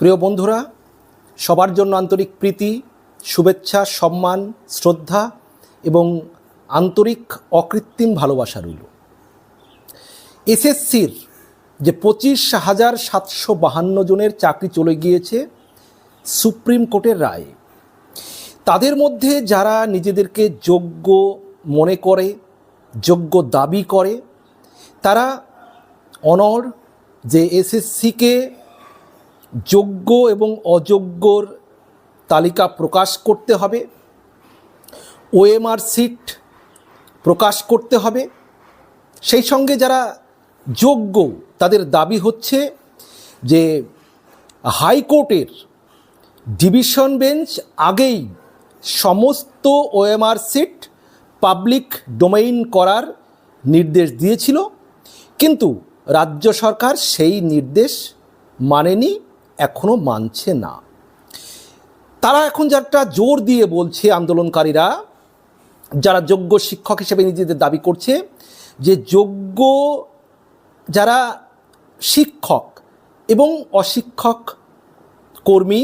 প্রিয় বন্ধুরা, সবার জন্য আন্তরিক প্রীতি, শুভেচ্ছা, সম্মান, শ্রদ্ধা এবং আন্তরিক অকৃত্রিম ভালোবাসা রইল। এসএসসির যে পঁচিশ হাজার সাতশো বাহান্ন জনের চাকরি চলে গিয়েছে সুপ্রিম কোর্টের রায়ে, তাদের মধ্যে যারা নিজেদেরকে যোগ্য মনে করে, যোগ্য দাবি করে, তারা অনর যে এসএসসিকে যোগ্য এবং অযোগ্যর তালিকা প্রকাশ করতে হবে। ওএমআর সিট প্রকাশ করতে হবে। সেই সঙ্গে যারা যোগ্য, তাদের দাবি হচ্ছে যে হাইকোর্টের ডিভিশন বেঞ্চ আগেই সমস্ত ওএমআর সিট পাবলিক ডোমেইন করার নির্দেশ দিয়েছিল। কিন্তু রাজ্য সরকার সেই নির্দেশ মানেনি। এখনও মানছে না। তারা এখন যারটা জোর দিয়ে বলছে আন্দোলনকারীরা, যারা যোগ্য শিক্ষক হিসেবে নিজেদের দাবি করছে যে যোগ্য যারা শিক্ষক এবং অশিক্ষক কর্মী,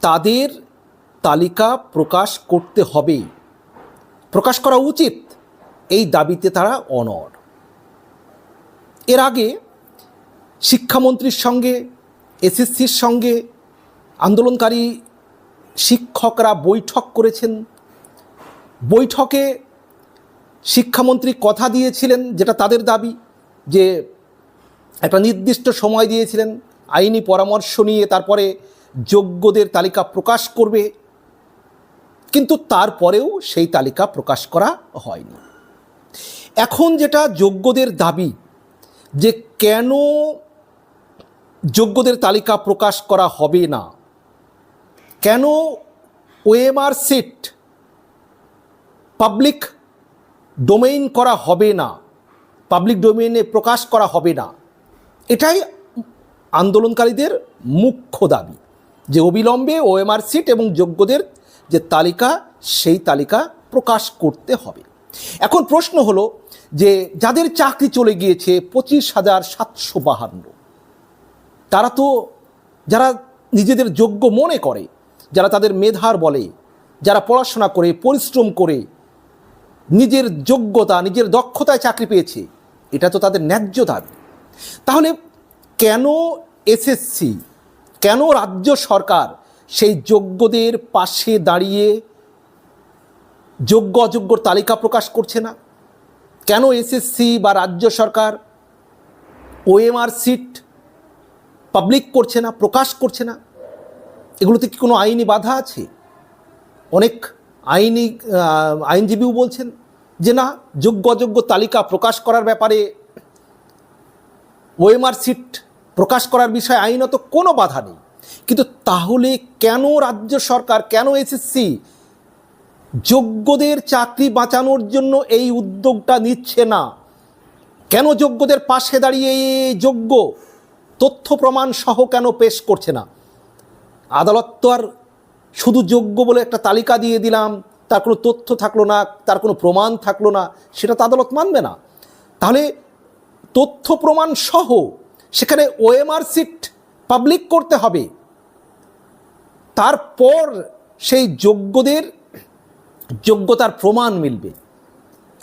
তাদের তালিকা প্রকাশ করতে হবে। প্রকাশ করা উচিত এই দাবিতে তারা অনড়। এর আগে শিক্ষামন্ত্রীর সঙ্গে এসএসসির সঙ্গে আন্দোলনকারী শিক্ষকরা বৈঠক করেছেন। বৈঠকে শিক্ষামন্ত্রী কথা দিয়েছিলেন যেটা তাদের দাবি, যে একটা নির্দিষ্ট সময় দিয়েছিলেন, আইনি পরামর্শ নিয়ে তারপরে যোগ্যদের তালিকা প্রকাশ করবে। কিন্তু তারপরেও সেই তালিকা প্রকাশ করা হয়নি। এখন যেটা যোগ্যদের দাবি, যে কেন যোগ্যদের তালিকা প্রকাশ করা হবে না। কেন ওএমআর সিট পাবলিক ডোমেইন করা হবে না? পাবলিক ডোমেইনে প্রকাশ করা হবে না। এটাই আন্দোলনকারীদের মুখ্য দাবি যে অবিলম্বে ওএমআর সিট এবং যোগ্যদের যে তালিকা, সেই তালিকা প্রকাশ করতে হবে। এখন প্রশ্ন হলো যে যাদের চাকরি চলে গিয়েছে পঁচিশ হাজার সাতশো বাহান্ন তারা তো যারা নিজেদের যোগ্য মনে করে, যারা তাদের মেধার বলে, যারা পড়াশোনা করে, পরিশ্রম করে, নিজের যোগ্যতা, নিজের দক্ষতায় চাকরি পেয়েছে, এটা তো তাদের ন্যায্য দাবি। তাহলে কেন এসএসসি, কেন রাজ্য সরকার সেই যোগ্যদের পাশে দাঁড়িয়ে যোগ্য অযোগ্যর তালিকা প্রকাশ করছে না? কেন এসএসসি বা রাজ্য সরকার ওএমআর সিট পাবলিক করছে না, প্রকাশ করছে না, এগুলোতে কি কোনো আইনি বাধা আছে? অনেক আইনি আইনজীবীও বলছেন যে না, যোগ্য অযোগ্য তালিকা প্রকাশ করার ব্যাপারে ওএমআর সিট প্রকাশ করার বিষয়ে আইনত কোনো বাধা নেই। কিন্তু তাহলে কেন রাজ্য সরকার, কেন এসএসসি যোগ্যদের চাকরি বাঁচানোর জন্য এই উদ্যোগটা নিচ্ছে না? কেন যোগ্যদের পাশে দাঁড়িয়ে যোগ্য তথ্য প্রমাণ সহ কেন পেশ করছে না? আদালত তো আর শুধু যোগ্য বলে একটা তালিকা দিয়ে দিলাম, তার কোনো তথ্য থাকল না, তার কোনো প্রমাণ থাকল না, সেটা তো আদালত মানবে না। তাহলে তথ্য প্রমাণ সহ সেখানে ওএমআর সিট পাবলিক করতে হবে। তারপর সেই যোগ্যদের যোগ্যতার প্রমাণ মিলবে।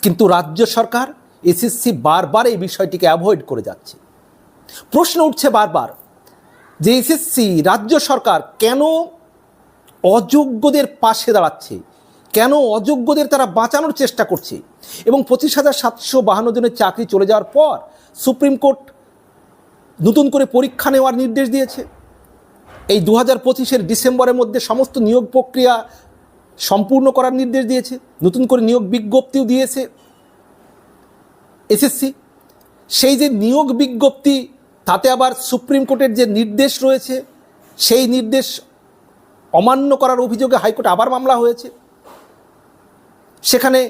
কিন্তু রাজ্য সরকার এসএসসি বারবার এই বিষয়টিকে অ্যাভয়েড করে যাচ্ছে। প্রশ্ন উঠছে বারবার যে এসএসসি রাজ্য সরকার কেন অযোগ্যদের পাশে দাঁড়াচ্ছে? কেন অযোগ্যদের তারা বাঁচানোর চেষ্টা করছে? এবং পঁচিশ হাজার সাতশো বাহান্ন জনের চাকরি চলে যাওয়ার পর সুপ্রিম কোর্ট নতুন করে পরীক্ষা নেওয়ার নির্দেশ দিয়েছে। এই দু হাজার পঁচিশের ডিসেম্বরের মধ্যে সমস্ত নিয়োগ প্রক্রিয়া সম্পূর্ণ করার নির্দেশ দিয়েছে। নতুন করে নিয়োগ বিজ্ঞপ্তিও দিয়েছে এসএসসি সেই যে নিয়োগ বিজ্ঞপ্তি তাতে আবার সুপ্রিম কোর্টের যে নির্দেশ রয়েছে, সেই নির্দেশ অমান্য করার অভিযোগে হাইকোর্টে আবার মামলা হয়েছে। সেখানে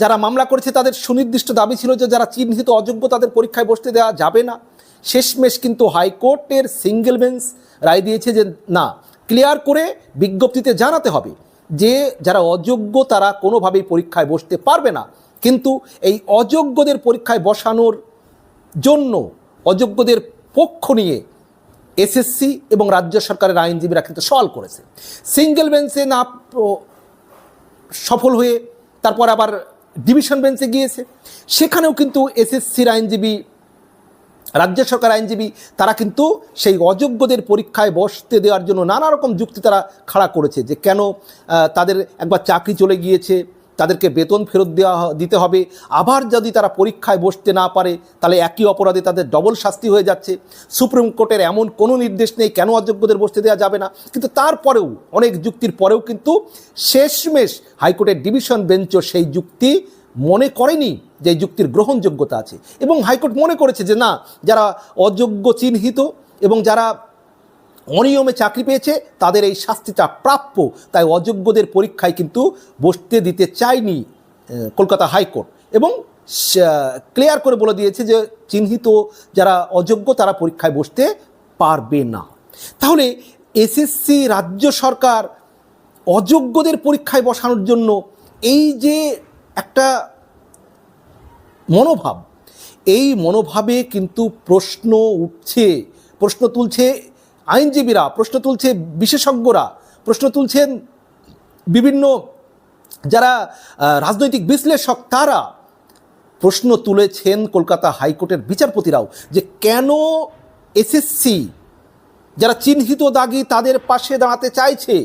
যারা মামলা করেছে তাদের সুনির্দিষ্ট দাবি ছিল যে যারা চিহ্নিত অযোগ্য তাদের পরীক্ষায় বসতে দেওয়া যাবে না। শেষমেশ কিন্তু হাইকোর্টের সিঙ্গেল বেঞ্চ রায় দিয়েছে যে না, ক্লিয়ার করে বিজ্ঞপ্তিতে জানাতে হবে যে যারা অযোগ্য তারা কোনোভাবেই পরীক্ষায় বসতে পারবে না। কিন্তু এই অযোগ্যদের পরীক্ষায় বসানোর জন্য অযোগ্যদের পক্ষ নিয়ে এসএসসি এবং রাজ্য সরকারের আইনজীবীরা কিন্তু সওয়াল করেছে। সিঙ্গেল বেঞ্চে না সফল হয়ে তারপর আবার ডিভিশন বেঞ্চে গিয়েছে। সেখানেও কিন্তু এসএসসির আইনজীবী, রাজ্য সরকার আইনজীবী, তারা কিন্তু সেই অযোগ্যদের পরীক্ষায় বসতে দেওয়ার জন্য নানা রকম যুক্তি তারা খাড়া করেছে যে কেন তাদের একবার চাকরি চলে গিয়েছে তাদেরকে বেতন ফেরত দেওয়া দিতে হবে। আবার যদি তারা পরীক্ষায় বসতে না পারে, তাহলে একই অপরাধে তাদের ডবল শাস্তি হয়ে যাচ্ছে। সুপ্রিম কোর্টের এমন কোনো নির্দেশ নেই, কেন অযোগ্যদের বসতে দেওয়া যাবে না। কিন্তু তারপরেও, অনেক যুক্তির পরেও কিন্তু শেষমেশ হাইকোর্টের ডিভিশন বেঞ্চও সেই যুক্তি মনে করেনি যে যুক্তির গ্রহণযোগ্যতা আছে। এবং হাইকোর্ট মনে করেছে যে না, যারা অযোগ্য চিহ্নিত এবং যারা অনিয়মে চাকরি পেয়েছে, তাদের এই শাস্তিটা প্রাপ্য। তাই অযোগ্যদের পরীক্ষায় কিন্তু বসতে দিতে চায়নি কলকাতা হাইকোর্ট। এবং ক্লিয়ার করে বলে দিয়েছে যে, চিহ্নিত যারা অযোগ্য তারা পরীক্ষায় বসতে পারবে না। তাহলে এসএসসি রাজ্য সরকার অযোগ্যদের পরীক্ষায় বসানোর জন্য এই যে একটা মনোভাব, এই মনোভাবে কিন্তু প্রশ্ন উঠছে, প্রশ্ন তুলছে আইনজীবীরা প্রশ্ন তুলছে, বিশেষজ্ঞরা প্রশ্ন তুলছেন, বিভিন্ন যারা রাজনৈতিক বিশ্লেষক, তারা প্রশ্ন তুলেছেন কলকাতা হাইকোর্টের বিচারপতিরাও যে কেন এসএসসি, যারা চিহ্নিত দাগি, তাদের পাশে দাঁড়াতে চাইছে?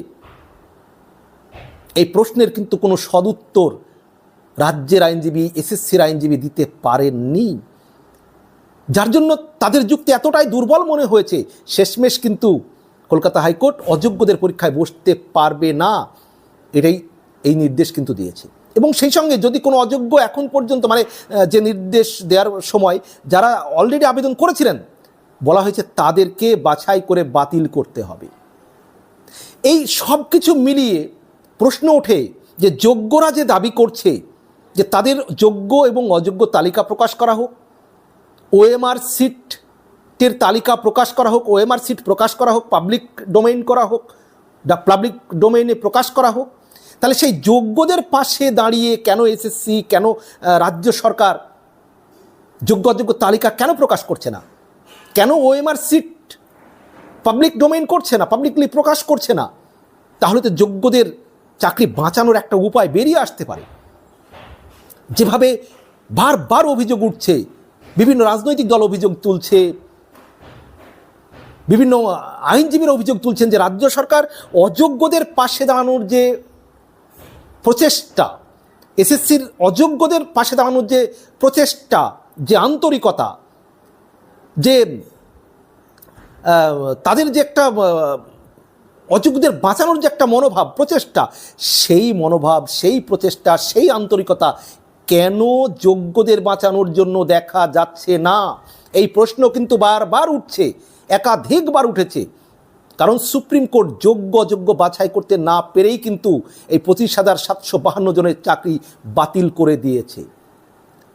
এই প্রশ্নের কিন্তু কোনো সদুত্তর রাজ্যের আইনজীবী, এসএসসির আইনজীবী দিতে পারেননি। যার জন্য তাদের যুক্তি এতটাই দুর্বল মনে হয়েছে, শেষমেশ কিন্তু কলকাতা হাইকোর্ট অযোগ্যদের পরীক্ষায় বসতে পারবে না। এটাই, এই নির্দেশ কিন্তু দিয়েছে। এবং সেই সঙ্গে যদি কোনো অযোগ্য এখন পর্যন্ত মানে যে নির্দেশ দেওয়ার সময় যারা অলরেডি আবেদন করেছিলেন, বলা হয়েছে তাদেরকে বাছাই করে বাতিল করতে হবে। এই সব কিছু মিলিয়ে প্রশ্ন ওঠে যে যোগ্যরা যে দাবি করছে, যে তাদের যোগ্য এবং অযোগ্য তালিকা প্রকাশ করা হোক ওএমআর সিটের তালিকা প্রকাশ করা হোক ওএমআর সিট প্রকাশ করা হোক পাবলিক ডোমেইন করা হোক দ্য পাবলিক ডোমেইনে প্রকাশ করা হোক, তাহলে সেই যোগ্যদের পাশে দাঁড়িয়ে কেন এসএসসি কেন রাজ্য সরকার যোগ্য অযোগ্য তালিকা কেন প্রকাশ করছে না? কেন ওএমআর সিট পাবলিক ডোমেইন করছে না পাবলিকলি প্রকাশ করছে না? তাহলে তো যোগ্যদের চাকরি বাঁচানোর একটা উপায় বেরিয়ে আসতে পারে। যেভাবে বারবার অভিযোগ উঠছে বিভিন্ন রাজনৈতিক দল অভিযোগ তুলছে, বিভিন্ন আইনজীবীরা অভিযোগ তুলছেন যে রাজ্য সরকার অযোগ্যদের পাশে দাঁড়ানোর যে প্রচেষ্টা, এসএসসির অযোগ্যদের পাশে দাঁড়ানোর যে প্রচেষ্টা, যে আন্তরিকতা, যে তাদের যে একটা অযোগ্যদের বাঁচানোর যে একটা মনোভাব, প্রচেষ্টা, সেই মনোভাব, সেই প্রচেষ্টা, সেই আন্তরিকতা কেন যোগ্যদের বাঁচানোর জন্য দেখা যাচ্ছে না? এই প্রশ্ন কিন্তু বারবার উঠছে, একাধিকবার উঠেছে। কারণ সুপ্রিম কোর্ট যোগ্য অযোগ্য বাছাই করতে না পেরেই কিন্তু এই পঁচিশ হাজার সাতশো বাহান্ন জনের চাকরি বাতিল করে দিয়েছে।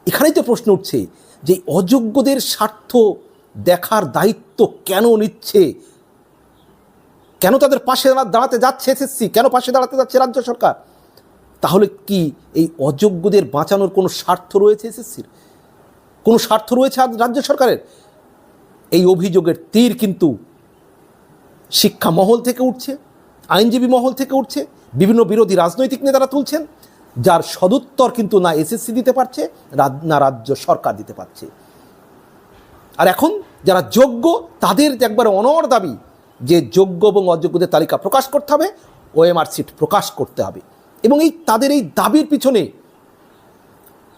এখানেই তো প্রশ্ন উঠছে যে অযোগ্যদের স্বার্থ দেখার দায়িত্ব কেন নিচ্ছে? কেন তাদের পাশে দাঁড়াতে যাচ্ছে এসএসসি? কেন পাশে দাঁড়াতে যাচ্ছে রাজ্য সরকার? তাহলে কি এই অযোগ্যদের বাঁচানোর কোনো স্বার্থ রয়েছে এসএসসির? কোনো স্বার্থ রয়েছে রাজ্য সরকারের? এই অভিযোগের তীর কিন্তু শিক্ষা মহল থেকে উঠছে, আইনজীবী মহল থেকে উঠছে, বিভিন্ন বিরোধী রাজনৈতিক নেতারা তুলছেন, যার সদুত্তর কিন্তু না এসএসসি দিতে পারছে না রাজ্য সরকার দিতে পারছে। আর এখন যারা যোগ্য, তাদের একবার অনর দাবি, যে যোগ্য এবং অযোগ্যদের তালিকা প্রকাশ করতে হবে, ওএমআর সিট প্রকাশ করতে হবে। এবং এই তাদের এই দাবির পিছনে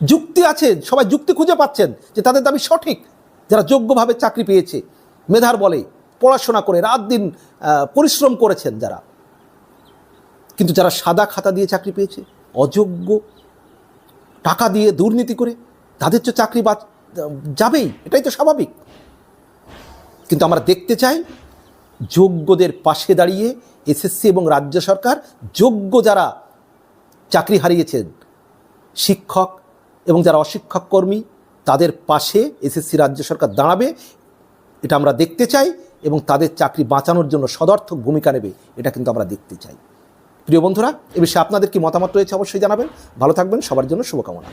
যুক্তি আছে, সবাই যুক্তি খুঁজে পাচ্ছেন যে তাদের দাবি সঠিক। যারা যোগ্যভাবে চাকরি পেয়েছে, মেধার বলে পড়াশোনা করে, রাত দিন পরিশ্রম করেছেন যারা। কিন্তু যারা সাদা খাতা দিয়ে চাকরি পেয়েছে, অযোগ্য, টাকা দিয়ে দুর্নীতি করে, তাদের তো চাকরি বা যাবেই, এটাই তো স্বাভাবিক। কিন্তু আমরা দেখতে চাই, যোগ্যদের পাশে দাঁড়িয়ে এসএসসি এবং রাজ্য সরকার যোগ্য যারা চাকরি হারিয়েছেন শিক্ষক এবং যারা অশিক্ষক কর্মী, তাদের পাশে এসএসসি রাজ্য সরকার দাঁড়াবে, এটা আমরা দেখতে চাই এবং তাদের চাকরি বাঁচানোর জন্য সদর্থক ভূমিকা নেবে, এটা কিন্তু আমরা দেখতে চাই। প্রিয় বন্ধুরা, এ বিষয়ে আপনাদের কি মতামত রয়েছে অবশ্যই জানাবেন। ভালো থাকবেন, সবার জন্য শুভকামনা।